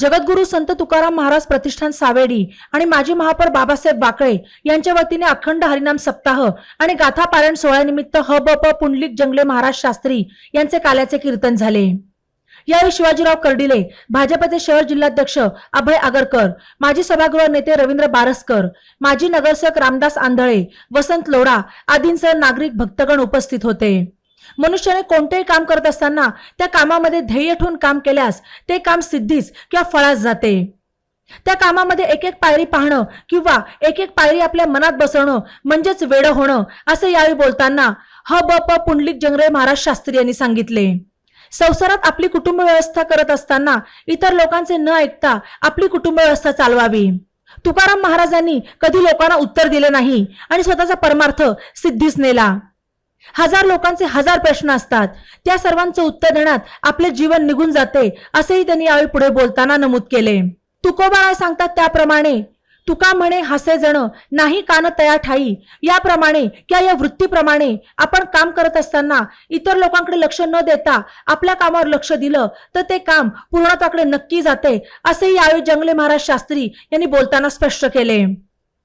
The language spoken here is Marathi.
जगद्गुरु संत तुकाराम महाराज प्रतिष्ठान सावेडी आणि माजी महापौर बाबासाहेब बाकळे यांच्या वतीने अखंड हरिनाम सप्ताह आणि गाथा पारायण सोहळ्यानिमित्त ह ब प पुंडलिक जंगले महाराज शास्त्री यांचे काल्याचे कीर्तन झाले. यावेळी शिवाजीराव कर्डिले भाजपचे शहर जिल्हाध्यक्ष अभय आगरकर माजी सभागृह नेते रवींद्र बारसकर माजी नगरसेवक रामदास आंधळे वसंत लोढा आदींसह नागरिक भक्तगण उपस्थित होते. मनुष्याने कोणतेही काम करत असताना त्या कामामध्ये ध्येय ठेवून काम केल्यास ते काम सिद्धीस किंवा फळास जाते. त्या कामामध्ये एक एक पायरी पाहणं किंवा एक एक पायरी आपल्या मनात बसवणं म्हणजेच वेड होणं असे यावेळी बोलताना ह ब प पुंडलिक जंगरे महाराज शास्त्री यांनी सांगितले. संसारात आपली कुटुंब व्यवस्था करत असताना इतर लोकांचे न ऐकता आपली कुटुंब व्यवस्था चालवावी. तुकाराम महाराजांनी कधी लोकांना उत्तर दिले नाही आणि स्वतःचा परमार्थ सिद्धीस नेला. हजार लोकांचे हजार प्रश्न असतात. त्या सर्वांचं उत्तर देण्यात आपले जीवन निघून जाते असेही त्यांनी यावेळी पुढे बोलताना नमूद केले. तुकोबाराय सांगतात त्याप्रमाणे तुका म्हणे हसे जण नाही कान तया ठाई. याप्रमाणे किंवा या वृत्तीप्रमाणे आपण काम करत असताना इतर लोकांकडे लक्ष न देता आपल्या कामावर लक्ष दिलं तर ते काम पूर्णत्वाकडे नक्की जाते असेही यावेळी जंगले महाराज शास्त्री यांनी बोलताना स्पष्ट केले.